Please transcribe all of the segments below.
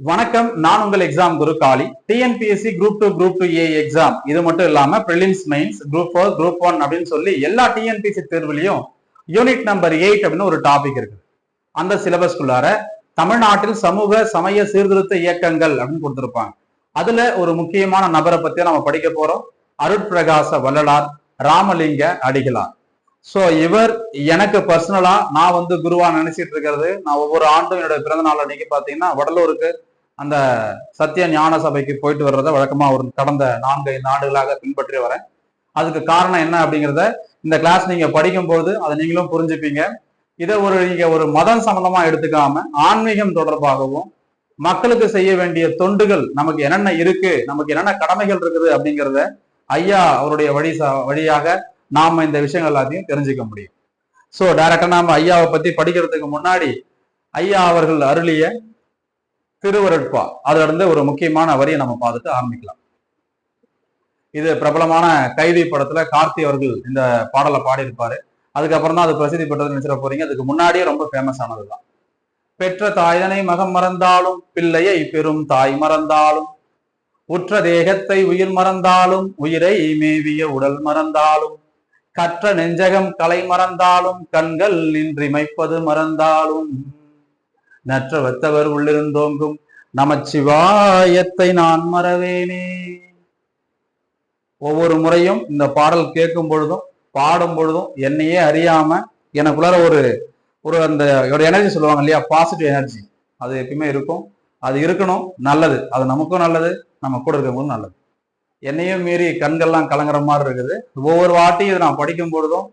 வணக்கம் நான் உங்கள் exam guru Kali. TNPSC group two group two A exam இது மட்டும் இல்லாம prelims mains group four group one அப்படின்னு சொல்லி எல்லா டிஎன்பிஎஸ்சி தேர்வுலையும் யூனிட் நம்பர் எயிட் அப்படின்னு ஒரு டாபிக் இருக்கு. அந்த சிலபஸ்குள்ளார தமிழ்நாட்டில் சமூக சமய சீர்திருத்த இயக்கங்கள் அப்படின்னு கொடுத்திருப்பாங்க. அதுல ஒரு முக்கியமான நபரை பத்தி நம்ம படிக்க போறோம். அருட்பிரகாச வள்ளலார் ராமலிங்க அடிகளார். சோ இவர் எனக்கு பர்சனலா நான் வந்து குருவா நினைச்சிட்டு இருக்கிறது. நான் ஒவ்வொரு ஆண்டும் என்னுடைய பிறந்த நாள் அன்னைக்கு பாத்தீங்கன்னா வடலூருக்கு அந்த சத்திய ஞான சபைக்கு போயிட்டு வர்றத வழக்கமா ஒரு கடந்த நான்கு ஐந்து ஆண்டுகளாக பின்பற்றி வரேன். அதுக்கு காரணம் என்ன அப்படிங்கிறத இந்த கிளாஸ் நீங்க படிக்கும்போது அதை நீங்களும் புரிஞ்சுப்பீங்க. இதை ஒரு நீங்க ஒரு மதம் சம்பந்தமா எடுத்துக்காம ஆன்மீகம் தொடர்பாகவும் மக்களுக்கு செய்ய வேண்டிய தொண்டுகள் நமக்கு என்னென்ன இருக்கு நமக்கு என்னென்ன கடமைகள் இருக்குது அப்படிங்கிறத ஐயா அவருடைய வழி வழியாக நாம இந்த விஷயங்கள் எல்லாத்தையும் தெரிஞ்சுக்க முடியும். ஸோ டைரக்டா நாம ஐயாவை பத்தி படிக்கிறதுக்கு முன்னாடி ஐயா அவர்கள் அருளிய திருவருட்பா அதுல இருந்து ஒரு முக்கியமான வரியை நம்ம பார்த்துட்டு ஆரம்பிக்கலாம். இது பிரபலமான கைதி படத்துல கார்த்தி அவர்கள் இந்த பாடலை பாடியிருப்பாரு. அதுக்கப்புறம் தான் அது பிரசித்தி பெற்றது நினைச்சிட போறீங்க. அதுக்கு முன்னாடியே ரொம்ப ஃபேமஸ் ஆனதுதான். பெற்ற தாயனை மகம் மறந்தாலும் பிள்ளையை பெரும் தாய் மறந்தாலும் உற்ற தேகத்தை உயிர் மறந்தாலும் உயிரை மேவிய உடல் மறந்தாலும் கற்ற நெஞ்சகம் கலை மறந்தாலும் கண்கள் நின்றிமைப்பது மறந்தாலும். நற்ற வெத்தவர் உள்ளிருந்தோங்கும் நமச்சிவாயத்தை நான் மறவேனே. ஒவ்வொரு முறையும் இந்த பாடல் கேட்கும் பொழுதும் பாடும் பொழுதும் என்னையே அறியாம எனக்குள்ளார ஒரு ஒரு அந்த ஒரு எனர்ஜி சொல்லுவாங்க இல்லையா? பாசிட்டிவ் எனர்ஜி அது எப்பயுமே இருக்கும். அது இருக்கணும். நல்லது. அது நமக்கும் நல்லது. நம்ம கூட இருக்கவங்களுக்கும் நல்லது. என்னையும் மீறி கண்கள்லாம் கலங்குற மாதிரி இருக்குது. ஒவ்வொரு வாட்டியும் இதை நான் படிக்கும் பொழுதும்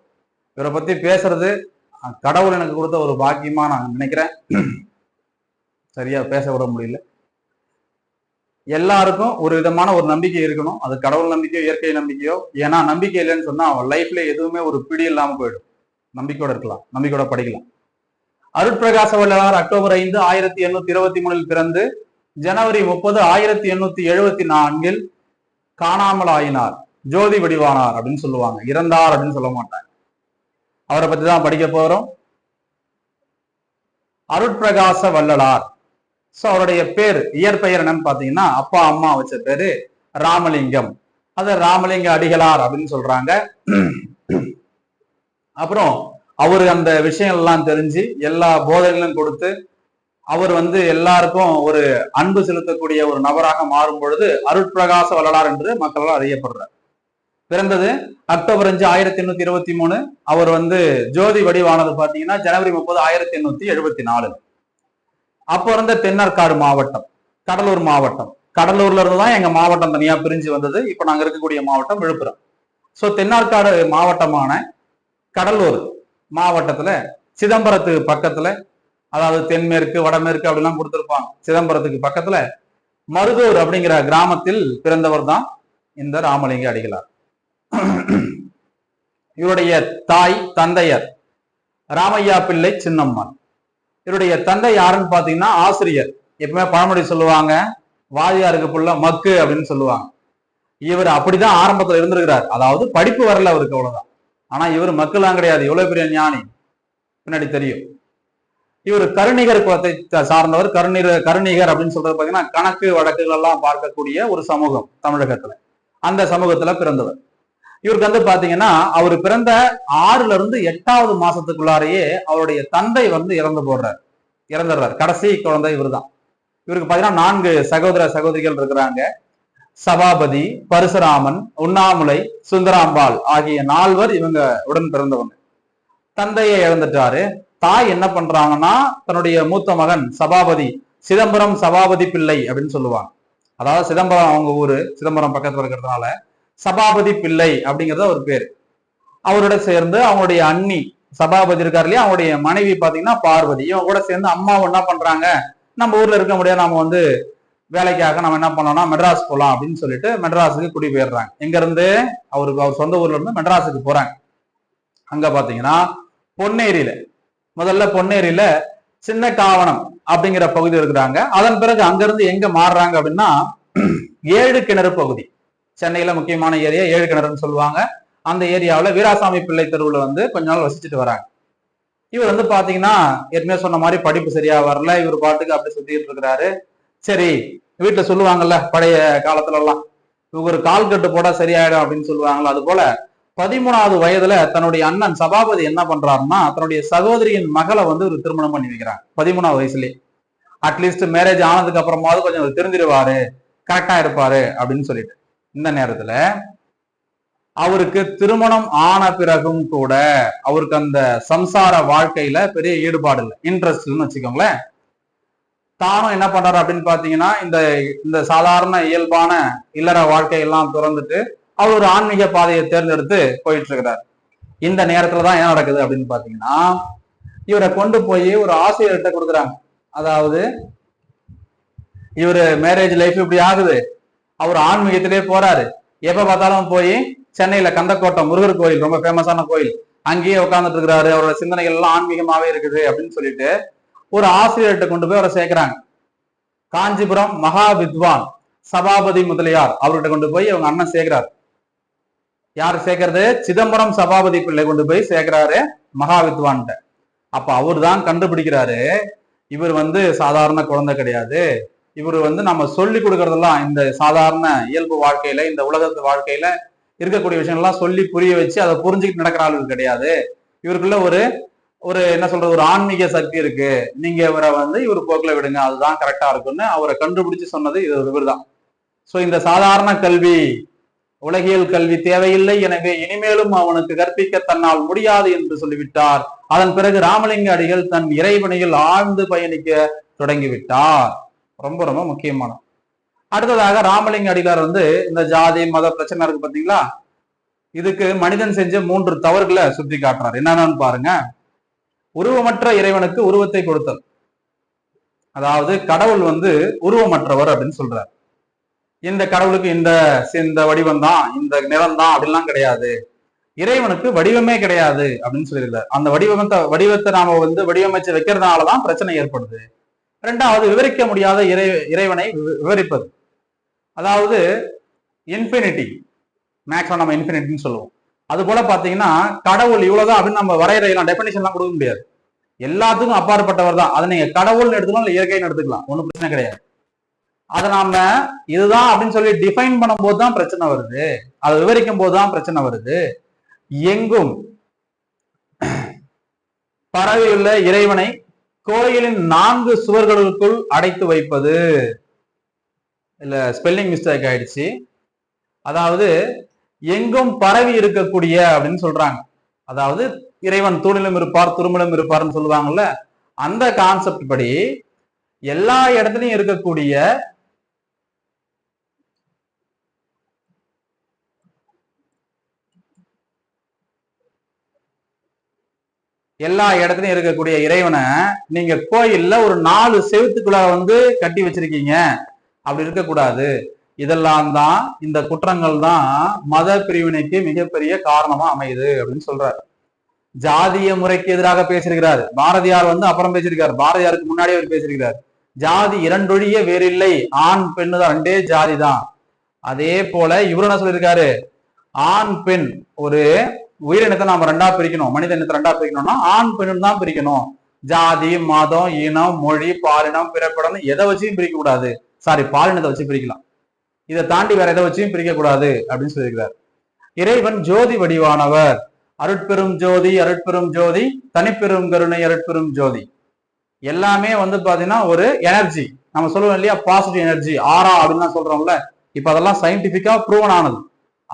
இவரை பத்தி பேசுறது கடவுள் எனக்கு கொடுத்த ஒரு பாக்கியமா நான் நினைக்கிறேன். சரியா பேச விட முடியல. எல்லாருக்கும் ஒரு விதமான ஒரு நம்பிக்கை இருக்கணும். அது கடவுள் நம்பிக்கையோ இயற்கை நம்பிக்கையோ. ஏன்னா நம்பிக்கை இல்லைன்னு சொன்னா அவன் லைஃப்ல எதுவுமே ஒரு பிடி இல்லாம போயிடும். நம்பிக்கையோட இருக்கலாம். நம்பிக்கையோட படிக்கலாம். அருட்பிரகாச வல்லார் அக்டோபர் ஐந்து ஆயிரத்தி எண்ணூத்தி இருபத்தி மூணில் பிறந்து ஜனவரி முப்பது ஆயிரத்தி எண்ணூத்தி எழுபத்தி நான்கில் காணாமல் ஆயினார் ஜோதி வடிவானார் அப்படின்னு சொல்லுவாங்க. இறந்தார் அப்படின்னு சொல்ல மாட்டாங்க அவரை பத்தி தான் படிக்க போறோம். அருட்பிரகாச வள்ளலார். சோ அவருடைய பேர் இயற்பெயர் என்னன்னு பாத்தீங்கன்னா அப்பா அம்மா வச்ச பேரு ராமலிங்கம். அது ராமலிங்க அடிகளார் அப்படின்னு சொல்றாங்க. அப்புறம் அவரு அந்த விஷயம் எல்லாம் தெரிஞ்சு எல்லா போதைகளும் கொடுத்து அவர் வந்து எல்லாருக்கும் ஒரு அன்பு செலுத்தக்கூடிய ஒரு நபராக மாறும் பொழுது அருட்பிரகாச வள்ளலார் என்று மக்களால் அறியப்படுறார். பிறந்தது அக்டோபர் அஞ்சு ஆயிரத்தி எண்ணூத்தி இருபத்தி மூணு. அவர் வந்து ஜோதி வடிவானது பாத்தீங்கன்னா ஜனவரி முப்பது ஆயிரத்தி எண்ணூத்தி எழுபத்தி நாலு. அப்போ இருந்த தென்னார்காடு மாவட்டம் கடலூர் மாவட்டம். கடலூர்ல இருந்து தான் எங்க மாவட்டம் தனியா பிரிஞ்சு வந்தது. இப்போ நாங்க இருக்கக்கூடிய மாவட்டம் விழுப்புரம். சோ தென்னார்காடு மாவட்டமான கடலூர் மாவட்டத்துல சிதம்பரத்து பக்கத்துல அதாவது தென்மேற்கு வடமேற்கு அப்படிலாம் கொடுத்துருப்பாங்க. சிதம்பரத்துக்கு பக்கத்துல மருதூர் அப்படிங்கிற கிராமத்தில் பிறந்தவர் தான் இந்த ராமலிங்க அடிகளார். இவருடைய தாய் தந்தையர் ராமையா பிள்ளை சின்னம்மன் இவருடைய தந்தை யாருன்னு பாத்தீங்கன்னா ஆசிரியர். எப்பவுமே பழமொழி சொல்லுவாங்க வாதியாருக்கு புள்ள மக்கு அப்படின்னு சொல்லுவாங்க. இவர் அப்படிதான் ஆரம்பத்துல இருந்திருக்கிறார். அதாவது படிப்பு வரல அவருக்கு அவ்வளவுதான். ஆனா இவர் மக்கள்லாம் கிடையாது. எவ்வளவு பெரிய ஞானி. பின்னாடி தெரியும். இவர் கருணிகர் குலத்தை சார்ந்தவர் கருணிர கருணிகர் அப்படின்னு சொல்றது பாத்தீங்கன்னா கணக்கு வழக்குகள் எல்லாம் பார்க்கக்கூடிய ஒரு சமூகம் தமிழகத்துல. அந்த சமூகத்துல பிறந்தவர். இவருக்கு வந்து பாத்தீங்கன்னா அவர் பிறந்த ஆறுல இருந்து எட்டாவது மாசத்துக்குள்ளாரையே அவருடைய தந்தை வந்து இறந்து போடுறார் இறந்துடுறார். கடைசி குழந்தை இவர்தான். இவருக்கு பாத்தீங்கன்னா நான்கு சகோதர சகோதரிகள் இருக்கிறாங்க. சபாபதி பரசுராமன் உண்ணாமுலை சுந்தராம்பாள் ஆகிய நால்வர் இவங்க உடன் பிறந்தவங்க. தந்தையை இழந்துட்டாரு. தாய் என்ன பண்றாங்கன்னா தன்னுடைய மூத்த மகன் சபாபதி சிதம்பரம் சபாபதி பிள்ளை அப்படின்னு சொல்லுவாங்க. அதாவது சிதம்பரம் அவங்க ஊரு சிதம்பரம் பக்கத்துல இருக்கிறதுனால சபாபதி பிள்ளை அப்படிங்கிறது ஒரு பேர். அவரோட சேர்ந்து அவங்களுடைய அண்ணி சபாபதி இருக்கார் இல்லையா அவங்களுடைய மனைவி பாத்தீங்கன்னா பார்வதி. இவங்க கூட சேர்ந்து அம்மாவும் என்ன பண்றாங்க நம்ம ஊர்ல இருக்க முடியாது நம்ம வந்து வேலைக்காக நம்ம என்ன பண்ணோம்னா மெட்ராஸ் போலாம் அப்படின்னு சொல்லிட்டு மெட்ராஸுக்கு குடி போயிடுறாங்க எங்க இருந்து அவருக்கு அவர் சொந்த ஊர்ல இருந்து மெட்ராஸுக்கு போறாங்க. அங்க பாத்தீங்கன்னா பொன்னேரியில. முதல்ல பொன்னேரியில சின்ன காவணம் அப்படிங்கிற பகுதி இருக்கிறாங்க. அதன் பிறகு அங்கிருந்து எங்க மாறுறாங்க அப்படின்னா ஏழு கிணறு பகுதி. சென்னையில முக்கியமான ஏரியா ஏழு கிணறுன்னு சொல்லுவாங்க. அந்த ஏரியாவில் வீராசாமி பிள்ளை தெருவில் வந்து கொஞ்ச நாள் வசிச்சுட்டு வராங்க. இவர் வந்து பாத்தீங்கன்னா ஏற்கனவே சொன்ன மாதிரி படிப்பு சரியா வரல. இவர் பாட்டுக்கு அப்படி சுத்திட்டு இருக்கிறாரு. சரி வீட்டுல சொல்லுவாங்கல்ல பழைய காலத்துல எல்லாம் ஒரு கால் கட்டு போட சரியாயிடும் அப்படின்னு சொல்லுவாங்கல்ல அது போல பதிமூணாவது வயதுல தன்னுடைய அண்ணன் சபாபதி என்ன பண்றாருன்னா தன்னுடைய சகோதரியின் மகளை வந்து ஒரு திருமணம் பண்ணி வைக்கிறாங்க. பதிமூணாவது வயசுலயே. அட்லீஸ்ட் மேரேஜ் ஆனதுக்கு அப்புறமாவது கொஞ்சம் தெரிஞ்சிருவாரு கரெக்டா இருப்பாரு அப்படின்னு சொல்லிட்டு. இந்த நேரத்துல அவருக்கு திருமணம் ஆன பிறகும் கூட அவருக்கு அந்த சம்சார வாழ்க்கையில பெரிய ஈடுபாடு இல்லை. இன்ட்ரெஸ்ட்னு வச்சுக்கோங்களேன். தானும் என்ன பண்றாரு அப்படின்னு பாத்தீங்கன்னா இந்த இந்த சாதாரண இயல்பான இல்லற வாழ்க்கையெல்லாம் திறந்துட்டு அவர் ஒரு ஆன்மீக பாதையை தேர்ந்தெடுத்து போயிட்டு இருக்கிறார் இந்த நேரத்துல தான் என்ன நடக்குது அப்படின்னு பாத்தீங்கன்னா இவரை கொண்டு போய் ஒரு ஆசிரியர்கிட்ட கொடுக்குறாங்க. அதாவது இவரு மேரேஜ் லைஃப் இப்படி ஆகுது. அவர் ஆன்மீகத்திலே போறாரு. எப்ப பார்த்தாலும் போய் சென்னையில கந்தக்கோட்டை முருகர் கோயில் ரொம்ப ஃபேமஸான கோயில். அங்கேயே உட்கார்ந்துட்டு இருக்கிறாரு அவரோட சிந்தனைகள் எல்லாம் ஆன்மீகமாவே இருக்குது அப்படின்னு சொல்லிட்டு ஒரு ஆசிரியர்கிட்ட கொண்டு போய் அவரை சேர்க்கிறாங்க. காஞ்சிபுரம் மகா வித்வான் சபாபதி முதலியார் அவர்கிட்ட கொண்டு போய் அவங்க அண்ணன் சேர்க்கிறார். யார் சேர்க்கறது? சிதம்பரம் சபாபதி பிள்ளை கொண்டு போய் சேர்க்கிறாரு மகா வித்வான்கிட்ட அப்ப அவர் தான் கண்டுபிடிக்கிறாரு. இவர் வந்து சாதாரண குழந்தை கிடையாது. இவர் வந்து நம்ம சொல்லி கொடுக்கறதெல்லாம் இந்த சாதாரண இயல்பு வாழ்க்கையில இந்த உலகத்து வாழ்க்கையில இருக்கக்கூடிய விஷயங்கள்லாம் சொல்லி புரிய வச்சு அதை புரிஞ்சுக்கிட்டு நடக்கிற ஆளுகள் கிடையாது. இவருக்குள்ள ஒரு ஒரு என்ன சொல்றது ஒரு ஆன்மீக சக்தி இருக்கு. நீங்க இவரை வந்து இவர் போக்கில் விடுங்க அதுதான் கரெக்டா இருக்கும்னு அவரை கண்டுபிடிச்சு சொன்னது இது இவர் தான் ஸோ இந்த சாதாரண கல்வி உலகியல் கல்வி தேவையில்லை. எனவே இனிமேலும் அவனுக்கு கற்பிக்க தன்னால் முடியாது என்று சொல்லிவிட்டார். அதன் பிறகு ராமலிங்க அடிகள் தன் இறைவனையில் ஆழ்ந்து பயணிக்க தொடங்கிவிட்டார். ரொம்ப ரொம்ப முக்கியமான. அடுத்ததாக ராமலிங்க அடிகளார் வந்து இந்த ஜாதி மத பிரச்சனை இருக்கு பாத்தீங்களா இதுக்கு மனிதன் செஞ்ச மூன்று தவறுகளை சுத்தி காட்டுறார். என்னென்னு பாருங்க. உருவமற்ற இறைவனுக்கு உருவத்தை கொடுத்தல். அதாவது கடவுள் வந்து உருவமற்றவர் அப்படின்னு சொல்றார். இந்த கடவுளுக்கு இந்த இந்த வடிவம் தான் இந்த நிறம் தான் அப்படிலாம் கிடையாது. இறைவனுக்கு வடிவமே கிடையாது அப்படின்னு சொல்லியிருந்தார் அந்த வடிவத்தை வடிவத்தை நாம வந்து வடிவமைச்சு வைக்கிறதுனாலதான் பிரச்சனை ஏற்படுது. ரெண்டாவது விவரிக்க முடியாத இறை இறைவனை வி- விவரிப்பது. அதாவது இன்ஃபினிட்டி மேக்ஸிமம் நம்ம இன்ஃபினிட்டின்னு சொல்லுவோம். அது போல பாத்தீங்கன்னா கடவுள் இவ்வளவுதான் அப்படின்னு நம்ம வரையறையெல்லாம் டெபினிஷன்லாம் கொடுக்க முடியாது. எல்லாத்துக்கும் அப்பாற்பட்டவர் தான் அதை நீங்க கடவுள்னு எடுத்துக்கலாம் இல்ல இயற்கைன்னு எடுத்துக்கலாம். ஒன்றும் பிரச்சனை கிடையாது. அதை நாம இதுதான் அப்படின்னு சொல்லி டிஃபைன் பண்ணும்போது தான் பிரச்சனை வருது. அதை விவரிக்கும் போது தான் பிரச்சனை வருது. எங்கும் பரவியுள்ள இறைவனை கோயிலின் நான்கு சுவர்களுக்குள் அடைத்து வைப்பது. இல்ல ஸ்பெல்லிங் மிஸ்டேக் ஆயிடுச்சு. அதாவது எங்கும் பரவி இருக்கக்கூடிய அப்படின்னு சொல்றாங்க. அதாவது இறைவன் தூணிலும் இருப்பார் துருமிலும் இருப்பார்னு சொல்லுவாங்கல்ல அந்த கான்செப்ட் படி எல்லா இடத்துலையும் இருக்கக்கூடிய எல்லா இடத்துலயும் இருக்கக்கூடிய இறைவனை நீங்க கோயில்ல ஒரு நாலு செவத்துக்குள்ள வந்து கட்டி வச்சிருக்கீங்க. அப்படி இருக்கக்கூடாது. இதெல்லாம் தான் இந்த குற்றங்கள் தான் மத பிரிவினைக்கு மிகப்பெரிய காரணமா அமையுது அப்படின்னு சொல்றாரு. ஜாதிய முறைக்கு எதிராக பேசியிருக்கிறார். பாரதியார் வந்து அப்புறம் பேசியிருக்காரு. பாரதியாருக்கு முன்னாடியே அவர் பேசியிருக்கிறார். ஜாதி இரண்டொழிய வேறில்லை. ஆண் பெண்ணு தான். ரெண்டே ஜாதி தான். அதே போல இவரு என்ன சொல்லியிருக்காரு? ஆண் பெண் ஒரு உயிரினத்தை நாம ரெண்டா பிரிக்கணும். மனித இனத்தை ரெண்டா பிரிக்கணும்னா ஆண் பெண்ணும் தான் பிரிக்கணும். ஜாதி மதம் இனம் மொழி பாலினம் பிறப்பிடம் எதை வச்சும் பிரிக்க கூடாது. சாரி பாலினத்தை வச்சு பிரிக்கலாம். இதை தாண்டி வேற எதை வச்சும் பிரிக்க கூடாது அப்படின்னு சொல்லியிருக்கிறார். இறைவன் ஜோதி வடிவானவர். அருட்பெரும் ஜோதி அருட்பெரும் ஜோதி தனிப்பெரும் கருணை அருட்பெரும் ஜோதி. எல்லாமே வந்து பாத்தீங்கன்னா ஒரு எனர்ஜி. நம்ம சொல்லுவோம் இல்லையா? பாசிட்டிவ் எனர்ஜி ஆரா அப்படின்னு சொல்றோம்ல. இப்ப அதெல்லாம் சயின்டிபிக்கா ப்ரூவன் ஆனது.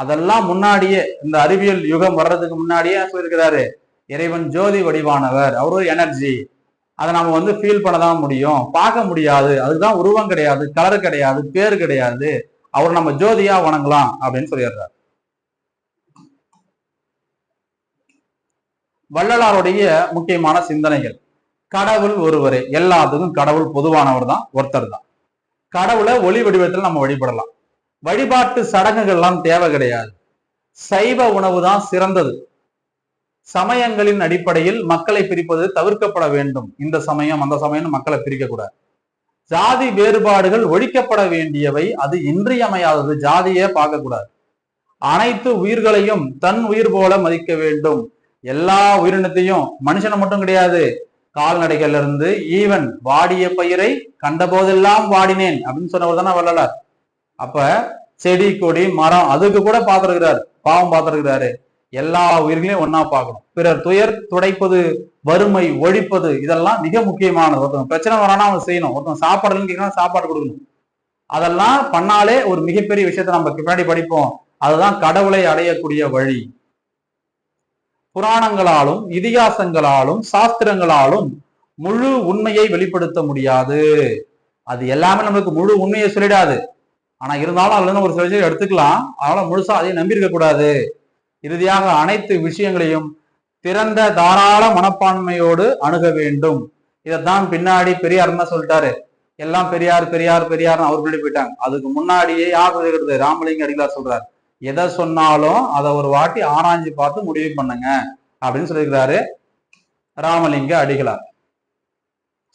அதெல்லாம் முன்னாடியே இந்த அறிவியல் யுகம் வர்றதுக்கு முன்னாடியே சொல்லியிருக்கிறாரு? இறைவன் ஜோதி வடிவானவர். அவர் ஒரு எனர்ஜி அதை நம்ம வந்து ஃபீல் பண்ண தான் முடியும். பார்க்க முடியாது. அதுதான் உருவம் கிடையாது கலர் கிடையாது பேர் கிடையாது. அவர் நம்ம ஜோதியா வணங்கலாம் அப்படின்னு சொல்லிடுறாரு. வள்ளலாருடைய முக்கியமான சிந்தனைகள். கடவுள் ஒருவரே. எல்லாத்துக்கும் கடவுள் பொதுவானவர் தான் ஒருத்தர் தான். கடவுளை ஒளி வடிவத்தில் நம்ம வழிபடலாம். வழிபாட்டு சடங்குகள்லாம் தேவை கிடையாது. சைவ உணவு தான் சிறந்தது. சமயங்களின் அடிப்படையில் மக்களை பிரிப்பது தவிர்க்கப்பட வேண்டும். இந்த சமயம் அந்த சமயம் மக்களை பிரிக்கக்கூடாது. ஜாதி வேறுபாடுகள் ஒழிக்கப்பட வேண்டியவை அது இன்றியமையாதது. ஜாதியே பார்க்கக்கூடாது. அனைத்து உயிர்களையும் தன் உயிர் போல மதிக்க வேண்டும். எல்லா உயிரினத்தையும் மனுஷனை மட்டும் கிடையாது. கால்நடைகள்ல இருந்து ஈவன் வாடிய பயிரை கண்ட போதெல்லாம் வாடினேன் அப்படின்னு சொன்னவர் தானே வள்ளலார். அப்ப செடி கொடி மரம் அதுக்கு கூட பார்த்திருக்கிறாரு. பாவம் பார்த்திருக்கிறாரு. எல்லா உயிர்களையும் ஒன்னா பார்க்கணும். பிறர் துயர் துடைப்பது வறுமை ஒழிப்பது இதெல்லாம் மிக முக்கியமானது. ஒருத்தன் பிரச்சனை வரானா அவன் செய்யணும். ஒருத்தன் சாப்பாடுன்னு கேட்கணும் சாப்பாடு கொடுக்கணும். அதெல்லாம் பண்ணாலே ஒரு மிகப்பெரிய விஷயத்த நம்ம பின்னாடி படிப்போம். அதுதான் கடவுளை அடையக்கூடிய வழி. புராணங்களாலும் இதிகாசங்களாலும் சாஸ்திரங்களாலும் முழு உண்மையை வெளிப்படுத்த முடியாது. அது எல்லாமே நம்மளுக்கு முழு உண்மையை சொல்லிடாது. ஆனா இருந்தாலும் அதுல இருந்து ஒரு சில விஷயம் எடுத்துக்கலாம். அதனால முழுசா அதையும் நம்பியிருக்க கூடாது. இறுதியாக அனைத்து விஷயங்களையும் திறந்த தாராள மனப்பான்மையோடு அணுக வேண்டும். இதைத்தான் பின்னாடி பெரியார் தான் சொல்லிட்டாரு? எல்லாம் பெரியார் பெரியார் பெரியார்னு அவர் சொல்லி போயிட்டாங்க. அதுக்கு முன்னாடியே யார் சொல்லிக்கிறது ராமலிங்க அடிகளார் சொல்றாரு. எதை சொன்னாலும் அதை ஒரு வாட்டி ஆராய்ஞ்சு பார்த்து முடிவு பண்ணுங்க அப்படின்னு சொல்லியிருக்கிறாரு ராமலிங்க அடிகளார்.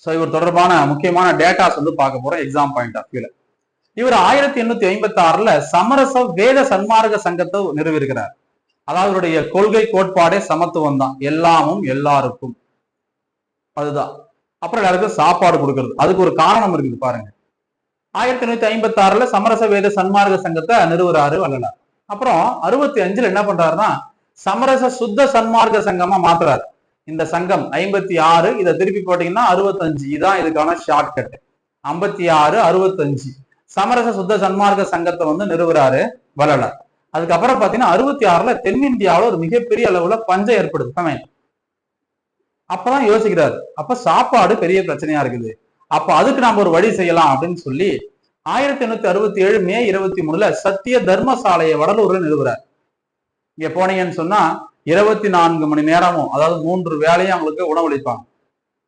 ஸோ இவர் தொடர்பான முக்கியமான டேட்டாஸ் வந்து பார்க்க போறோம். எக்ஸாம் பாயிண்ட் ஆஃப் வியூல இவர் ஆயிரத்தி எண்ணூத்தி ஐம்பத்தி ஆறுல சமரச வேத சன்மார்க்க சங்கத்தை நிறுவிருக்கிறார் அதாவது அவருடைய கொள்கை கோட்பாடே சமத்துவம் தான். எல்லாமும் எல்லாருக்கும். அதுதான். அப்புறம் எல்லாருக்கும் சாப்பாடு கொடுக்கறது. அதுக்கு ஒரு காரணம் இருக்குது பாருங்க. ஆயிரத்தி எண்ணூத்தி ஐம்பத்தி ஆறுல சமரச வேத சன்மார்க்க சங்கத்தை நிறுவுறாரு வள்ளலார். அப்புறம் அறுபத்தி அஞ்சுல என்ன பண்றாருன்னா சமரச சுத்த சன்மார்க்க சங்கமா மாத்துறாரு. இந்த சங்கம் ஐம்பத்தி ஆறு இதை திருப்பி போட்டீங்கன்னா அறுபத்தஞ்சு. இதான் இதுக்கான ஷார்ட் கட் ஐம்பத்தி ஆறு அறுபத்தஞ்சு. சமரச சுத்த சன்மார்க்க சங்கத்தை வந்து நிறுவுறாரு வள்ளலார். அதுக்கப்புறம் பாத்தீங்கன்னா அறுபத்தி ஆறுல தென்னிந்தியாவில ஒரு மிகப்பெரிய அளவுல பஞ்சம் ஏற்படுது சமயம். அப்பதான் யோசிக்கிறாரு. அப்ப சாப்பாடு பெரிய பிரச்சனையா இருக்குது. அப்ப அதுக்கு நாம ஒரு வழி செய்யலாம் அப்படின்னு சொல்லி ஆயிரத்தி எண்ணூத்தி அறுபத்தி ஏழு மே இருபத்தி மூணுல சத்திய தர்மசாலையை வடலூர்ல நிறுவுறார். இங்க போனீங்கன்னு சொன்னா இருபத்தி நான்கு மணி நேரமும் அதாவது மூன்று வேலையும் அவங்களுக்கு உணவளிப்பாங்க.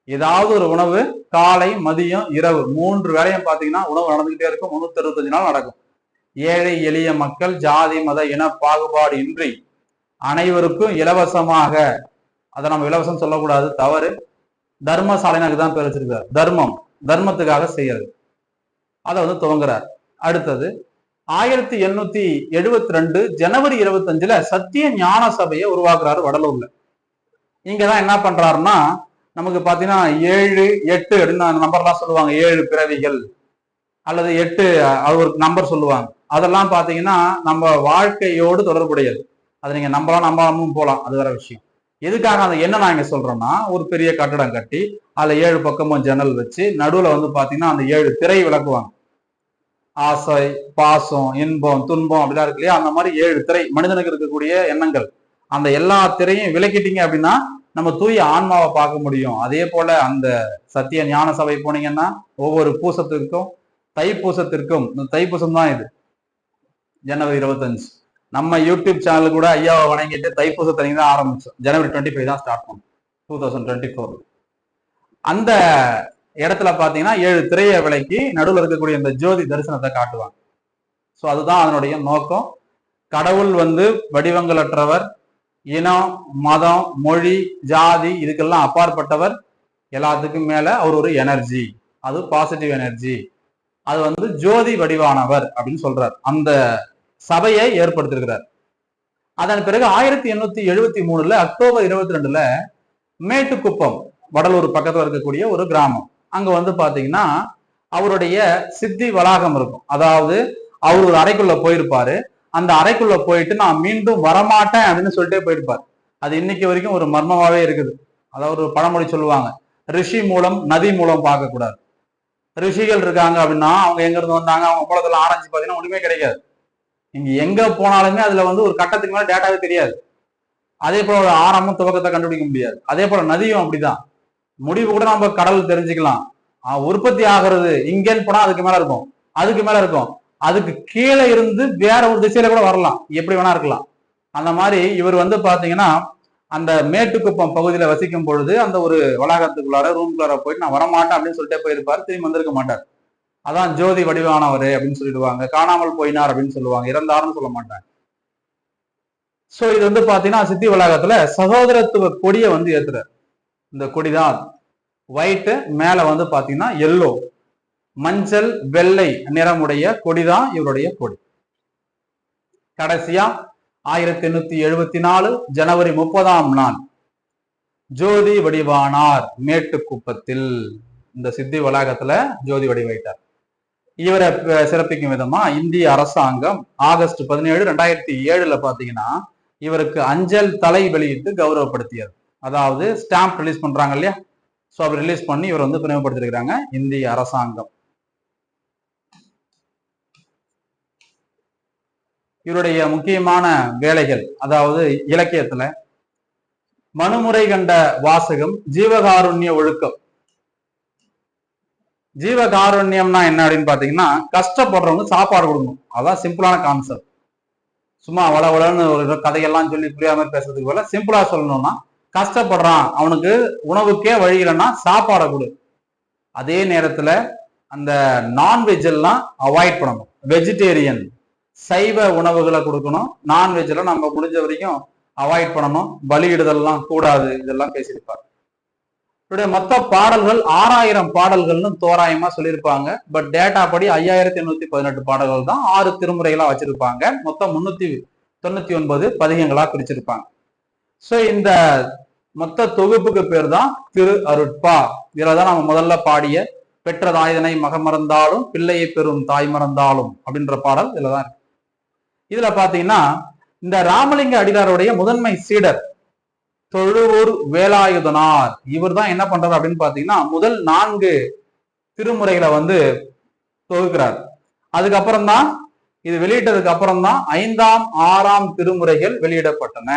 ஏதாவது ஒரு உணவு காலை மதியம் இரவு மூன்று வேலையும் பாத்தீங்கன்னா உணவு நடந்துகிட்டே இருக்கும். முன்னூத்தி அறுபத்தஞ்சு நாள் நடக்கும். ஏழை எளிய மக்கள் ஜாதி மத இன பாகுபாடு இன்றி அனைவருக்கும் இலவசமாக அதை நம்ம இலவசம் சொல்லக்கூடாது தவறு. தர்மசாலைனாக்கு தான் பேர் வச்சிருக்காரு. தர்மம் தர்மத்துக்காக செய்யறது. அதை வந்து துவங்குறார். அடுத்தது ஆயிரத்தி எண்ணூத்தி எழுபத்தி ரெண்டு ஜனவரி இருபத்தஞ்சுல சத்திய ஞான சபையை உருவாக்குறாரு வடலூர்ல. இங்கதான் என்ன பண்றாருன்னா நமக்கு பாத்தீங்கன்னா ஏழு எட்டு அப்படின்னு நம்பர்லாம் சொல்லுவாங்க. ஏழு பிறவிகள் அல்லது எட்டு அது ஒரு நம்பர் சொல்லுவாங்க. அதெல்லாம் பாத்தீங்கன்னா நம்ம வாழ்க்கையோடு தொடர்புடையது. அது நீங்க நம்பலாம் நம்பாமலும் போகலாம் அது வேற விஷயம். எதுக்காக அந்த என்ன நான் இங்க சொல்றேன்னா ஒரு பெரிய கட்டடம் கட்டி அதுல ஏழு பக்கமும் ஜன்னல் வச்சு நடுவுல வந்து பாத்தீங்கன்னா அந்த ஏழு திரை விளக்குவாங்க. ஆசை பாசம் இன்பம் துன்பம் அப்படிலாம் இருக்கு இல்லையா? அந்த மாதிரி ஏழு திரை மனிதனுக்கு இருக்கக்கூடிய எண்ணங்கள். அந்த எல்லா திரையும் விளக்கிட்டீங்க அப்படின்னா நம்ம தூய ஆன்மாவை பார்க்க முடியும். அதே போல அந்த சத்திய ஞான சபை போனீங்கன்னா ஒவ்வொரு பூசத்திற்கும் தைப்பூசத்திற்கும் இந்த தைப்பூசம் தான் இது. ஜனவரி இருபத்தஞ்சு. நம்ம யூடியூப் சேனல் கூட ஐயாவை வணங்கிட்டு தைப்பூசத்தனைக்கு தான் ஆரம்பிச்சோம். ஜனவரி டுவெண்ட்டி ஃபைவ் தான் ஸ்டார்ட் பண்ணோம். டூ தௌசண்ட் டுவெண்ட்டி ஃபோர் அந்த இடத்துல பார்த்தீங்கன்னா ஏழு திரையை விலைக்கு நடுவில் இருக்கக்கூடிய இந்த ஜோதி தரிசனத்தை காட்டுவாங்க. ஸோ அதுதான் அதனுடைய நோக்கம். கடவுள் வந்து வடிவங்களற்றவர் இனம் மதம் மொழி ஜாதி இதுக்கெல்லாம் அப்பாற்பட்டவர் எல்லாத்துக்கும் மேல அவர் ஒரு எனர்ஜி அது பாசிட்டிவ் எனர்ஜி அது வந்து ஜோதி வடிவானவர் அப்படின்னு சொல்றார். அந்த சபையை ஏற்படுத்திருக்கிறார். அதன் பிறகு ஆயிரத்தி எண்ணூத்தி எழுபத்தி மூணுல அக்டோபர் இருபத்தி ரெண்டுல மேட்டுக்குப்பம் வடலூர் பக்கத்துல இருக்கக்கூடிய ஒரு கிராமம். அங்க வந்து பாத்தீங்கன்னா அவருடைய சித்தி வளாகம் இருக்கும். அதாவது அவர் ஒரு அறைக்குள்ள போயிருப்பாரு. அந்த அறைக்குள்ள போயிட்டு நான் மீண்டும் வரமாட்டேன் அப்படின்னு சொல்லிட்டே போயிருப்பார். அது இன்னைக்கு வரைக்கும் ஒரு மர்மமாவே இருக்குது. அதாவது ஒரு பழமொழி சொல்லுவாங்க. ரிஷி மூலம் நதி மூலம் பார்க்க கூடாது ரிஷிகள் இருக்காங்க அப்படின்னா அவங்க எங்க இருந்து வந்தாங்க அவங்க குளத்துல ஆராய்ச்சி பார்த்தீங்கன்னா ஒண்ணுமே கிடைக்காது. நீங்க எங்க போனாலுமே அதுல வந்து ஒரு கட்டத்துக்கு மேல டேட்டாவே தெரியாது. அதே போல ஒரு ஆரம்பம் துவக்கத்தை கண்டுபிடிக்க முடியாது. அதே போல நதியும் அப்படிதான். முடிவு கூட நம்ம கடல் தெரிஞ்சுக்கலாம். உற்பத்தி ஆகிறது இங்கேன்னு போனா அதுக்கு மேல இருக்கும். அதுக்கு மேல இருக்கும். அதுக்கு கீழே இருந்து வேற ஒரு திசையில கூட வரலாம். எப்படி வேணா இருக்கலாம். அந்த மாதிரி இவர் வந்து பாத்தீங்கன்னா அந்த மேட்டுக்குப்பம் பகுதியில வசிக்கும் பொழுது அந்த ஒரு வளாகத்துக்குள்ளார ரூம்குள்ளார போயிட்டு நான் வரமாட்டேன் அப்படின்னு சொல்லிட்டே போயிருப்பாரு. திரும்பி வந்திருக்க மாட்டார். அதான் ஜோதி வடிவானவர் அப்படின்னு சொல்லிடுவாங்க. காணாமல் போயினார் அப்படின்னு சொல்லுவாங்க. இறந்தாருன்னு சொல்ல மாட்டாங்க சோ இது வந்து பாத்தீங்கன்னா சித்தி வளாகத்துல சகோதரத்துவ கொடியை வந்து ஏத்துறாரு. இந்த கொடிதான் ஒயிட்டு மேல வந்து பாத்தீங்கன்னா எல்லோ மஞ்சள் வெள்ளை நிறமுடைய கொடிதான் இவருடைய கொடி. கடைசியா ஆயிரத்தி எண்ணூத்தி எழுபத்தி நாலு ஜனவரி முப்பதாம் நாள். ஜோதி வடிவானார் மேட்டுக்குப்பத்தில். இந்த சித்தி வளாகத்துல ஜோதி வடிவாயிட்டார் இவரை சிறப்பிக்கும் விதமா இந்திய அரசாங்கம் ஆகஸ்ட் பதினேழு ரெண்டாயிரத்தி ஏழுல பாத்தீங்கன்னா இவருக்கு அஞ்சல் தலை வெளியிட்டு கௌரவப்படுத்தியது. அதாவது ஸ்டாம்ப் ரிலீஸ் பண்றாங்க இல்லையா? ஸோ அப்படி ரிலீஸ் பண்ணி இவர் வந்து பெருமைப்படுத்திருக்கிறாங்க இந்திய அரசாங்கம். இவருடைய முக்கியமான வேலைகள் அதாவது இலக்கியத்துல மனுமுறை கண்ட வாசகம் ஜீவகாருண்ய ஒழுக்கம். ஜீவகாருண்யம்னா என்ன அப்படின்னு பாத்தீங்கன்னா கஷ்டப்படுறவங்க சாப்பாடு கொடுக்கணும். அதான் சிம்பிளான கான்செப்ட் சும்மா வளவளன்னு ஒரு கதையெல்லாம் சொல்லி புரியாம பேசுறதுக்கு போல சிம்பிளா சொல்லணும்னா கஷ்டப்படுறான் அவனுக்கு உணவுக்கே வழி இல்லைன்னா சாப்பாடை கொடு. அதே நேரத்துல அந்த நான்வெஜ் எல்லாம் அவாய்ட் பண்ணணும். வெஜிடேரியன் சைவ உணவுகளை கொடுக்கணும். நான்வெஜ்ல நம்ம முடிஞ்ச வரைக்கும் அவாய்ட் பண்ணணும். பலியிடுதல்லாம் கூடாது. இதெல்லாம் பேசியிருப்பார். இவருடைய மொத்த பாடல்கள் ஆறாயிரம் பாடல்கள்னு தோராயமா சொல்லியிருப்பாங்க. பட் டேட்டா படி ஐயாயிரத்தி எண்ணூத்தி பதினெட்டு பாடல்கள் தான் ஆறு திருமுறைகளா வச்சிருப்பாங்க. மொத்தம் முன்னூத்தி தொண்ணூத்தி ஒன்பது பதிகங்களா பிரிச்சிருப்பாங்க. சோ இந்த மொத்த தொகுப்புக்கு பேர் தான் திரு அருட்பா. இதுலதான் நம்ம முதல்ல பாடிய பெற்ற தாயதனை மகமறந்தாலும் பிள்ளையை பெறும் தாய் மறந்தாலும் அப்படின்ற பாடல் இதுலதான் இருக்கு. இதுல பாத்தீங்கன்னா இந்த ராமலிங்க அடிகாருடைய முதன்மை சீடர் தொழுவூர் வேலாயுதனார். இவர் தான் என்ன பண்றாரு அப்படின்னு பாத்தீங்கன்னா முதல் நான்கு திருமுறைகளை வந்து தொகுக்கிறார். அதுக்கப்புறம் தான் இது வெளியிட்டதுக்கு அப்புறம் தான் ஐந்தாம் ஆறாம் திருமுறைகள் வெளியிடப்பட்டன.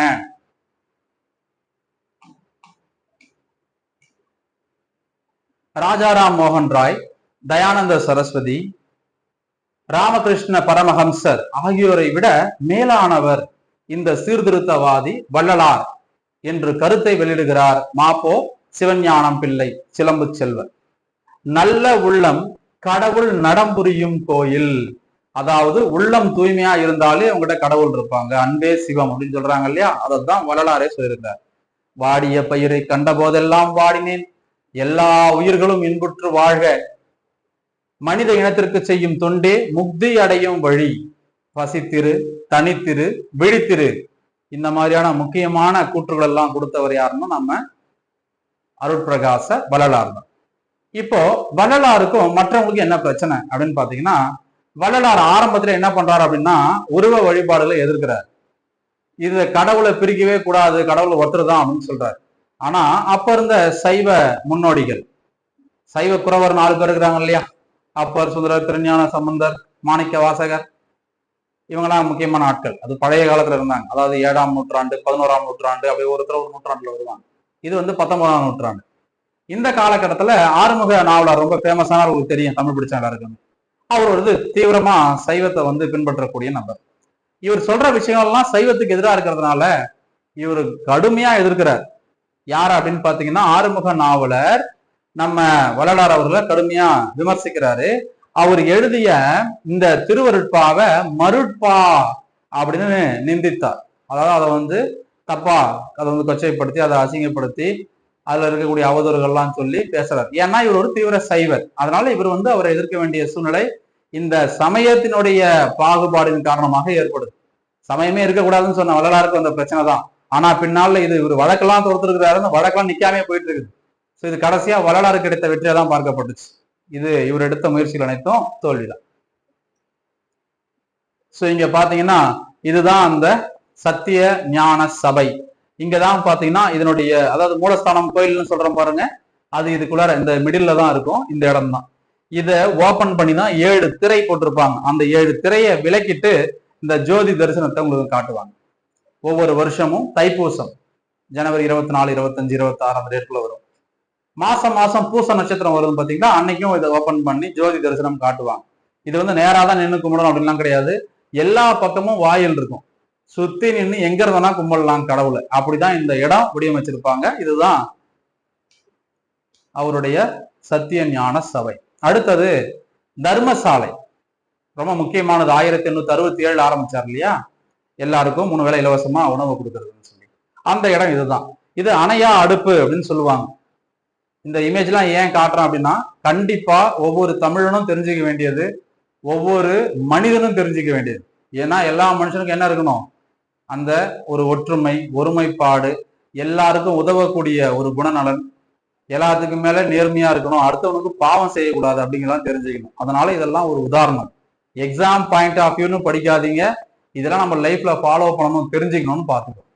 ராஜாராம் மோகன் ராய் தயானந்த சரஸ்வதி ராமகிருஷ்ண பரமஹம்சர் ஆகியோரை விட மேலானவர் இந்த சீர்திருத்தவாதி வள்ளலார் என்று கருத்தை வெளியிடுகிறார் மாப்போ சிவஞானம் பிள்ளை சிலம்பு செல்வர் நல்ல உள்ளம் கடவுள் நடம்புரியும் கோயில். அதாவது உள்ளம் தூய்மையா இருந்தாலே உங்ககிட்ட கடவுள் இருப்பாங்க. அன்பே சிவம் அப்படின்னு சொல்றாங்க இல்லையா? அதைத்தான் வள்ளலாரே சொல்லியிருந்தார் வாடிய பயிரை கண்ட போதெல்லாம் வாடினேன். எல்லா உயிர்களும் இன்புற்று வாழ்க. மனித இனத்திற்கு செய்யும் தொண்டே முக்தி அடையும் வழி. பசித்திரு தனித்திரு விழித்திரு. இந்த மாதிரியான முக்கியமான கூற்றுகள் எல்லாம் கொடுத்தவர் யாருன்னா நம்ம அருட்பிரகாச வள்ளலார் தான். இப்போ வள்ளலாருக்கும் மற்றவங்களுக்கு என்ன பிரச்சனை அப்படின்னு பாத்தீங்கன்னா வள்ளலார் ஆரம்பத்துல என்ன பண்றாரு அப்படின்னா உருவ வழிபாடுகளை எதிர்க்கிறார். இது கடவுளை பிரிக்கவே கூடாது கடவுள் ஒருத்தர் தான் அப்படின்னு சொல்றாரு. ஆனா அப்ப இருந்த சைவ முன்னோடிகள் சைவ குறவர் நாலு பேர் இருக்கிறாங்க இல்லையா? அப்பர் சுந்தரர் திருஞான சம்பந்தர் மாணிக்க வாசகர். இவங்கெல்லாம் முக்கியமான ஆட்கள். அது பழைய காலத்துல இருந்தாங்க. அதாவது ஏழாம் நூற்றாண்டு பதினோராம் நூற்றாண்டு அப்படி ஒருத்தர் ஒரு நூற்றாண்டுல வருவாங்க. இது வந்து பத்தொன்பதாம் நூற்றாண்டு. இந்த காலகட்டத்துல ஆறுமுக நாவலர் ரொம்ப ஃபேமஸான அவருக்கு தெரியும் தமிழ் பிடிச்ச எல்லாருக்கும் அவர் வந்து தீவிரமா சைவத்தை வந்து பின்பற்றக்கூடிய நபர். இவர் சொல்ற விஷயங்கள்லாம் சைவத்துக்கு எதிராக இருக்கிறதுனால இவர் கடுமையா எதிர்க்கிறார். யார் அப்படின்னு பாத்தீங்கன்னா ஆறுமுக நாவலர் நம்ம வள்ளலார் அவர்களை கடுமையா விமர்சிக்கிறாரு. அவர் எழுதிய இந்த திருவருட்பாவை மருட்பா அப்படின்னு நிந்தித்தார். அதாவது அதை வந்து தப்பா அதை வந்து கொச்சைப்படுத்தி அதை அசிங்கப்படுத்தி அதுல இருக்கக்கூடிய அவதூறுகள்லாம் சொல்லி பேசுறார். ஏன்னா இவர் ஒரு தீவிர சைவர். அதனால இவர் வந்து அவரை எதிர்க்க வேண்டிய சூழ்நிலை இந்த சமயத்தினுடைய பாகுபாடின் காரணமாக ஏற்படுது. சமயமே இருக்கக்கூடாதுன்னு சொன்ன வள்ளலாருக்கு வந்த பிரச்சனை தான் ஆனா பின்னால இது இவர் வழக்கெல்லாம் தொடுத்திருக்கிறாரு அந்த வழக்கெல்லாம் நிக்காமே போயிட்டு இருக்குது. ஸோ இது கடைசியா வரலாறு கிடைத்த வெற்றியாக தான் பார்க்கப்பட்டுச்சு. இது இவர் எடுத்த முயற்சிகள் அனைத்தும் தோல்விதான். ஸோ இங்க பாத்தீங்கன்னா இதுதான் அந்த சத்திய ஞான சபை. இங்கதான் பாத்தீங்கன்னா இதனுடைய அதாவது மூலஸ்தானம் கோயில்னு சொல்றோம் பாருங்க. அது இதுக்குள்ளார இந்த மிடில்ல தான் இருக்கும். இந்த இடம் தான் இதை ஓப்பன் பண்ணி தான் ஏழு திரை போட்டிருப்பாங்க. அந்த ஏழு திரையை விலக்கிட்டு இந்த ஜோதி தரிசனத்தை உங்களுக்கு காட்டுவாங்க. ஒவ்வொரு வருஷமும் தைப்பூசம். ஜனவரி இருபத்தி நாலு இருபத்தஞ்சு இருபத்தி ஆறு அந்த டேட்ல வரும். மாசம் மாசம் பூச நட்சத்திரம் வருது பாத்தீங்கன்னா அன்னைக்கும் இதை ஓபன் பண்ணி ஜோதி தரிசனம் காட்டுவாங்க. இது வந்து நேரா தான் நின்று கும்பிடணும் அப்படின்லாம் கிடையாது. எல்லா பக்கமும் வாயில் இருக்கும். சுத்தி நின்று எங்க இருந்தனா கும்பிடலாம் கடவுளை. அப்படிதான் இந்த இடம் வடிவமைச்சிருப்பாங்க. இதுதான் அவருடைய சத்திய ஞான சபை. அடுத்தது தர்மசாலை. ரொம்ப முக்கியமானது. ஆயிரத்தி எண்ணூத்தி அறுபத்தி ஏழு ஆரம்பிச்சார் இல்லையா? எல்லாருக்கும் மூணு வேளை இலவசமா உணவு கொடுக்கறதுன்னு சொல்லி. அந்த இடம் இதுதான். இது அணையா அடுப்பு அப்படின்னு சொல்லுவாங்க. இந்த இமேஜ்லாம் ஏன் காட்டுறேன் அப்படின்னா கண்டிப்பா ஒவ்வொரு தமிழனும் தெரிஞ்சுக்க வேண்டியது ஒவ்வொரு மனிதனும் தெரிஞ்சுக்க வேண்டியது. ஏன்னா எல்லா மனுஷனுக்கும் என்ன இருக்கணும்? அந்த ஒரு ஒற்றுமை ஒருமைப்பாடு எல்லாருக்கும் உதவக்கூடிய ஒரு குணநலன் எல்லாத்துக்கும் மேல நேர்மையா இருக்கணும் அடுத்தவனுக்கு பாவம் செய்யக்கூடாது அப்படிங்கிறதான் தெரிஞ்சுக்கணும். அதனால இதெல்லாம் ஒரு உதாரணம். எக்ஸாம் பாயிண்ட் ஆஃப் வியூன்னு படிக்காதீங்க. இதெல்லாம் நம்ம லைஃப்ல ஃபாலோ பண்ணணும் தெரிஞ்சுக்கணும்னு பார்த்துக்கணும்.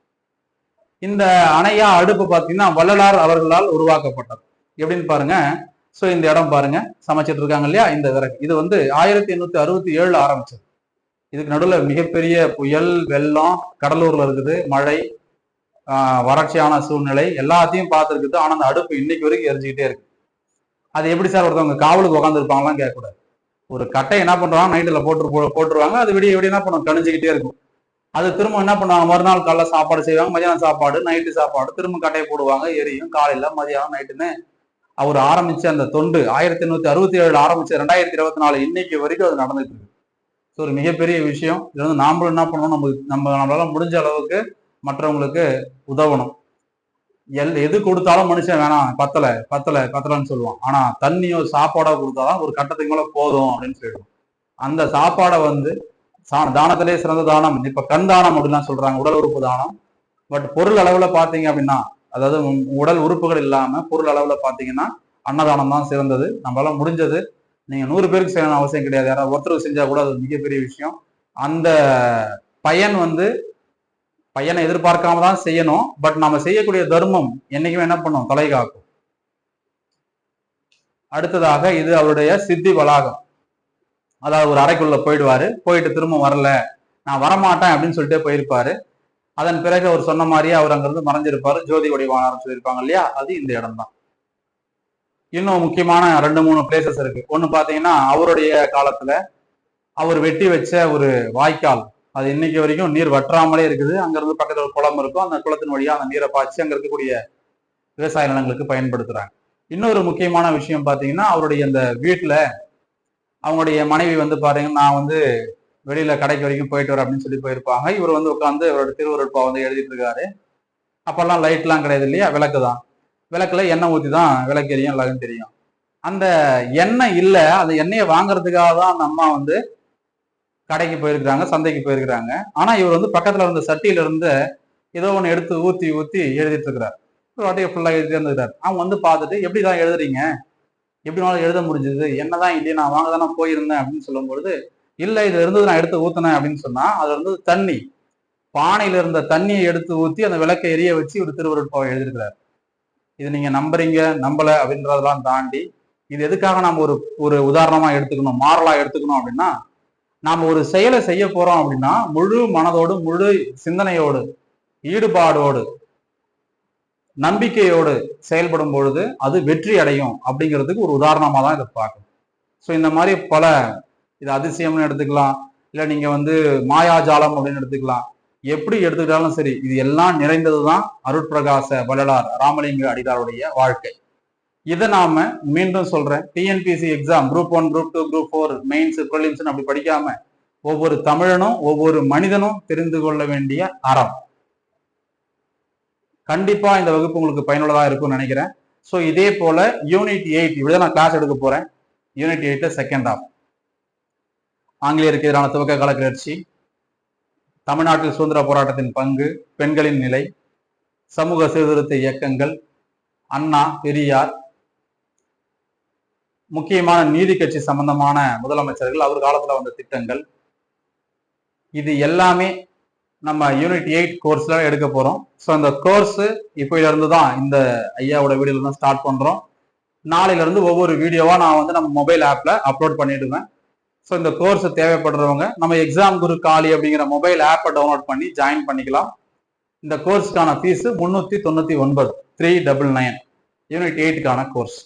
இந்த அணையா அடுப்பு பார்த்தீங்கன்னா வள்ளலார் அவர்களால் உருவாக்கப்பட்டது. எப்படின்னு பாருங்க. ஸோ இந்த இடம் பாருங்க. சமைச்சிட்டு இருக்காங்க இல்லையா? இந்த விறகு. இது வந்து ஆயிரத்தி எண்ணூத்தி அறுபத்தி ஏழு ஆரம்பிச்சது. இதுக்கு நடுவில் மிகப்பெரிய புயல் வெள்ளம் கடலூர்ல இருக்குது. மழை வறட்சியான சூழ்நிலை எல்லாத்தையும் பார்த்துருக்குது. ஆனால் அந்த அடுப்பு இன்னைக்கு வரைக்கும் எரிஞ்சுக்கிட்டே இருக்கு. அது எப்படி சார் ஒருத்தவங்க காவலுக்கு உட்காந்துருப்பாங்களாம் கேட்கக்கூடாது. ஒரு கட்டை என்ன பண்றாங்க? நைட்டில் போட்டு போ- போட்டுருவாங்க. அது விடிய விடிய என்ன பண்ணும்? கணிஞ்சுக்கிட்டே இருக்கும். அது திரும்ப என்ன பண்ணுவாங்க? மறுநாள் காலைல சாப்பாடு செய்வாங்க. மதியானம் சாப்பாடு நைட்டு சாப்பாடு. திரும்ப கட்டையை போடுவாங்க. எரியும். காலையில மதியானம் நைட்டுன்னு அவர் ஆரம்பிச்ச அந்த தொண்டு ஆயிரத்தி எண்ணூத்தி அறுபத்தி ஏழுல ஆரம்பிச்ச ரெண்டாயிரத்தி இருபத்தி நாலு இன்னைக்கு வரைக்கும் அது நடந்துட்டு இருக்கு. ஸோ ஒரு மிகப்பெரிய விஷயம். இது வந்து நாமளும் என்ன பண்ணணும்? நம்ம நம்ம நம்மளால முடிஞ்ச அளவுக்கு மற்றவங்களுக்கு உதவணும். எல் எது கொடுத்தாலும் மனுஷன் வேணாம். பத்தல பத்தல பத்தலன்னு சொல்லுவான். ஆனா தண்ணியோ சாப்பாடோ கொடுத்தாதான் ஒரு கட்டத்துக்கு மேல போதும் அப்படின்னு சொல்லிடுவோம். அந்த சாப்பாடை வந்து சா- தானத்திலே சிறந்த தானம். இப்ப கண் தானம் அப்படின்லாம் சொல்றாங்க. உடல் உறுப்பு தானம். பட் பொருள் அளவுல பாத்தீங்க அப்படின்னா அதாவது உடல் உறுப்புகள் இல்லாம பொருள் அளவுல பாத்தீங்கன்னா அன்னதானம் தான் சிறந்தது. நம்மளால முடிஞ்சது. நீங்க நூறு பேருக்கு செய்யணும் அவசியம் கிடையாது. யாராவது ஒருத்தருக்கு செஞ்சா கூட அது மிகப்பெரிய விஷயம். அந்த பயன் வந்து பையனை எதிர்பார்க்காம தான் செய்யணும். பட் நம்ம செய்யக்கூடிய தர்மம் என்னைக்குமே என்ன பண்ணும்? தலை காக்கும். அடுத்ததாக இது அவருடைய சித்தி வளாகம். அதாவது ஒரு அறைக்குள்ள போயிடுவாரு. போயிட்டு திரும்ப வரல. நான் வரமாட்டேன் அப்படின்னு சொல்லிட்டு போயிருப்பாரு. அதன் பிறகு அவர் சொன்ன மாதிரியே அவர் அங்கிருந்து மறைஞ்சிருப்பாரு. ஜோதி வடிவானார் சொல்லியிருப்பாங்க இல்லையா? அது இந்த இடம் தான் இன்னும் முக்கியமான ரெண்டு மூணு பிளேசஸ் இருக்கு. ஒன்று பாத்தீங்கன்னா அவருடைய காலத்துல அவர் வெட்டி வச்ச ஒரு வாய்க்கால். அது இன்னைக்கு வரைக்கும் நீர் வற்றாமலே இருக்குது. அங்கிருந்து பக்கத்துல ஒரு குளம் இருக்கும். அந்த குளத்தின் வழியா அந்த நீரை பாய்ச்சி அங்க இருக்கக்கூடிய விவசாய நிலங்களுக்கு பயன்படுத்துறாங்க. இன்னொரு முக்கியமான விஷயம் பாத்தீங்கன்னா அவருடைய அந்த வீட்டுல அவங்களுடைய மனைவி வந்து பாருங்க நான் வந்து வெளியில கடைக்கு வரைக்கும் போயிட்டு வர அப்படின்னு சொல்லி போயிருப்பாங்க. இவர் வந்து உட்காந்து இவரோட திருவருட்பா வந்து எழுதிட்டு இருக்காரு அப்பெல்லாம் லைட்லாம் கிடையாது இல்லையா? விளக்கு தான். விளக்குல எண்ணெய் ஊத்தி தான் விளக்கு எரியும் எல்லாருக்கும் தெரியும். அந்த எண்ணெய் இல்ல அந்த எண்ணெயை வாங்குறதுக்காக தான் அந்த அம்மா வந்து கடைக்கு போயிருக்கிறாங்க சந்தைக்கு போயிருக்கிறாங்க. ஆனா இவர் வந்து பக்கத்துல இருந்த சட்டியில இருந்து ஏதோ ஒன்று எடுத்து ஊத்தி ஊத்தி எழுதிட்டு இருக்கிறார் ஒரு வாட்டியை ஃபுல்லா எழுதி இருந்துக்கிறார். அவங்க வந்து பார்த்துட்டு எப்படிதான் எழுதுறீங்க? எப்படினாலும் எழுத முடிஞ்சது? என்னதான் இல்லையே நான் வாங்க தானே போயிருந்தேன் அப்படின்னு சொல்லும் பொழுது இல்லை இது இருந்தது நான் எடுத்து ஊத்தினேன் அப்படின்னு சொன்னா அது இருந்தது தண்ணி. பானையில இருந்த தண்ணியை எடுத்து ஊத்தி அந்த விளக்கை எரிய வச்சு ஒரு திருவருட்பாவை எழுதியிருக்கிறார். இது நீங்க நம்புறீங்க நம்பல அப்படின்றதெல்லாம் தாண்டி இது எதுக்காக நம்ம ஒரு ஒரு உதாரணமா எடுத்துக்கணும் மாறலா எடுத்துக்கணும் அப்படின்னா நாம ஒரு செயலை செய்ய போறோம் அப்படின்னா முழு மனதோடு முழு சிந்தனையோடு ஈடுபாடோடு நம்பிக்கையோடு செயல்படும் பொழுது அது வெற்றி அடையும் அப்படிங்கிறதுக்கு ஒரு உதாரணமா தான் இதை பார்க்கணும். ஸோ இந்த மாதிரி பல இது அதிசயம்னு எடுத்துக்கலாம். இல்லை நீங்கள் வந்து மாயாஜாலம் அப்படின்னு எடுத்துக்கலாம். எப்படி எடுத்துக்கிட்டாலும் சரி இது எல்லாம் நிறைந்தது தான் அருட்பிரகாச வள்ளலார் ராமலிங்க அடிதாருடைய வாழ்க்கை. இதை நாம மீண்டும் சொல்றேன். TNPSC exam group one group two group four mains prelims அப்படி படிக்காம ஒவ்வொரு தமிழனும் ஒவ்வொரு மனிதனும் தெரிந்து கொள்ள வேண்டிய அறம். கண்டிப்பா இந்த வகுப்பு உங்களுக்கு பயனுள்ளதாக இருக்கும்னு நினைக்கிறேன். ஸோ இதே போல யூனிட் எயிட் இப்படிதான் நான் கிளாஸ் எடுக்க போறேன். யூனிட் எயிட்ல செகண்ட் ஆஃப் ஆங்கிலேயருக்கு எதிரான துவக்க கால கிளர்ச்சி தமிழ்நாட்டில் சுதந்திர போராட்டத்தின் பங்கு பெண்களின் நிலை சமூக சீர்திருத்த இயக்கங்கள் அண்ணா பெரியார் முக்கியமான நீதி கட்சி சம்பந்தமான முதலமைச்சர்கள் அவர் காலத்துல வந்த திட்டங்கள். இது எல்லாமே நம்ம யூனிட் எயிட் கோர்ஸ்ல எடுக்க போறோம். ஸோ அந்த கோர்ஸ் இப்போல இருந்து தான் இந்த ஐயாவோட வீடியோல தான் ஸ்டார்ட் பண்றோம். நாளையில இருந்து ஒவ்வொரு வீடியோவா நான் வந்து நம்ம மொபைல் ஆப்ல அப்லோட் பண்ணிடுவேன். ஸோ இந்த கோர்ஸ் தேவைப்படுறவங்க நம்ம எக்ஸாம் குரு காலி அப்படிங்கிற மொபைல் ஆப்பை டவுன்லோட் பண்ணி ஜாயின் பண்ணிக்கலாம். இந்த கோர்ஸ்க்கான ஃபீஸ் முந்நூற்றி தொண்ணூற்றி ஒன்பது three double nine unit எயிட்டுக்கான course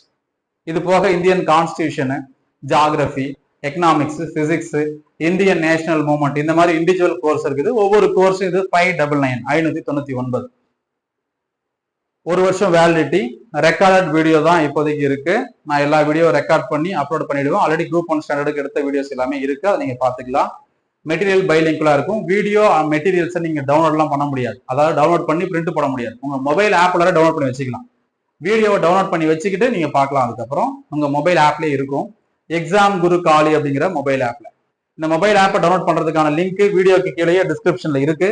இது போக Indian constitution geography economics physics Indian national movement இந்த மாதிரி இண்டிவிஜுவல் கோர்ஸ் இருக்குது. ஒவ்வொரு கோர்ஸும் இது ஃபைவ் டபுள் நைன் ஐநூற்றி தொண்ணூற்றி ஒன்பது. ஒரு வருஷம் வேலிடிட்டி ரெக்கார்டட் வீடியோ தான் இப்போதைக்கு இருக்கு. நான் எல்லா வீடியோ ரெக்கார்ட் பண்ணி அப்லோட் பண்ணிடுவேன். ஆல்ரெடி குரூப் ஒன் ஸ்டாண்டர்டுக்கு எடுத்த வீடியோஸ் எல்லாமே இருக்கு. அதை நீங்க பாத்துக்கலாம் மெட்டீரியல் பைலிங்குலா இருக்கும். வீடியோ மெட்டீரியல்ஸை நீங்க டவுன்லோட்லாம் பண்ண முடியாது. அதாவது டவுன்லோட் பண்ணி பிரிண்ட் போட முடியாது. உங்க மொபைல் ஆப்ல டவுன்லோட் பண்ணி வச்சுக்கலாம். வீடியோவை டவுன்லோட் பண்ணி வச்சுக்கிட்டு நீங்க பார்க்கலாம் அதுக்கப்புறம். உங்க மொபைல் ஆப்லேயே இருக்கும். எக்ஸாம் குரு காலி அப்படிங்கிற மொபைல் ஆப்ல இந்த மொபைல் ஆப்பை டவுன்லோட் பண்றதுக்கான லிங்க் வீடியோக்கு கீழேயே டிஸ்கிரிப்ஷன்ல இருக்கு.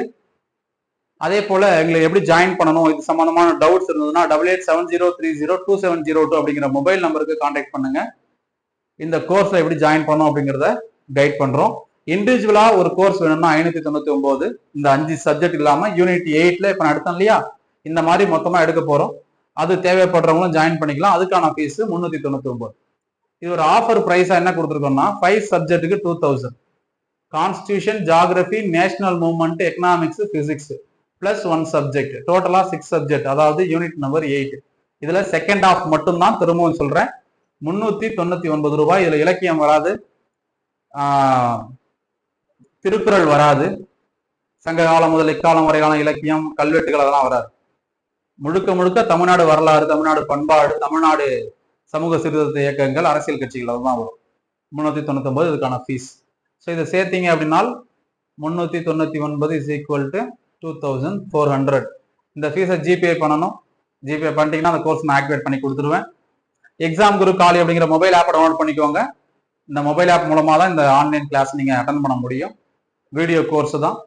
அதே போல எங்களை எப்படி ஜாயின் பண்ணணும்? இது சம்பந்தமான டவுட்ஸ் இருந்ததுன்னா double eight seven zero three zero two seven zero two அப்படிங்கிற மொபைல் நம்பருக்கு கான்டாக்ட் பண்ணுங்க. இந்த கோர்ஸ்ல எப்படி ஜாயின் பண்ணணும் அப்படிங்கிறத கைட் பண்றோம். இண்டிவிஜுவலா ஒரு கோர்ஸ் வேணும்னா ஐநூத்தி தொண்ணூத்தி ஒன்பது. இந்த அஞ்சு சப்ஜெக்ட் இல்லாம யூனிட் எயிட்ல இப்ப நான் எடுத்தேன் இல்லையா? இந்த மாதிரி மொத்தமா எடுக்க போறோம். அது தேவைப்படுறவங்களும் ஜாயின் பண்ணிக்கலாம். அதுக்கான ஃபீஸ் முன்னூத்தி தொண்ணூத்தி ஒன்பது. இது ஒரு ஆஃபர் ப்ரைஸா என்ன கொடுத்துருக்கோம்னா ஃபைவ் சப்ஜெக்ட்டுக்கு two thousand constitution geography national movement economics physics plus one subject டோட்டலா சிக்ஸ் சப்ஜெக்ட் அதாவது யூனிட் நம்பர் எயிட் இதுல செகண்ட் ஆஃப் மட்டும்தான் திரும்பவும் சொல்றேன். முன்னூத்தி தொண்ணூத்தி ஒன்பது ரூபாய். இதுல இலக்கியம் வராது. திருக்குறள் வராது. சங்க காலம் முதல் இக்காலம் வரையான இலக்கியம் கல்வெட்டுகள் அதெல்லாம் வராது. முழுக்க முழுக்க தமிழ்நாடு வரலாறு தமிழ்நாடு பண்பாடு தமிழ்நாடு சமூக சீர்திருத்த இயக்கங்கள் அரசியல் கட்சிகள் அதுதான் வரும். முன்னூத்தி தொண்ணூத்தி ஒன்பது இதுக்கான ஃபீஸ் ஸோ இதை சேர்த்தீங்க அப்படின்னா முன்னூத்தி தொண்ணூத்தி ஒன்பது is equal to two thousand four hundred இந்த ஃபீஸை ஜிபே பண்ணணும். ஜிபே பண்ணிட்டீங்கன்னா அந்த கோர்ஸ் நான் ஆக்டிவேட் பண்ணி கொடுத்துருவேன். எக்ஸாம் குரு காலி அப்படிங்கிற மொபைல் ஆப்பை டவுன்லோட் பண்ணிக்கோங்க. இந்த மொபைல் ஆப் மூலமாக தான் இந்த ஆன்லைன் கிளாஸ் நீங்கள் அட்டன் பண்ண முடியும். வீடியோ கோர்ஸ் தான்.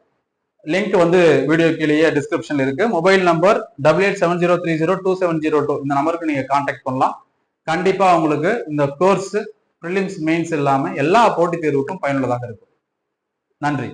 லிங்க் வந்து வீடியோ கீழேயே டிஸ்கிரிப்ஷனில் இருக்கு. Mobile number double eight seven zero three zero two seven zero two இந்த நம்பருக்கு நீங்கள் காண்டாக்ட் பண்ணலாம். கண்டிப்பாக உங்களுக்கு இந்த கோர்ஸ் ப்ரிலிம்ஸ் மெயின்ஸ் இல்லாமல் எல்லா போட்டித் தேர்வுக்கும் பயனுள்ளதாக இருக்கும். நன்றி.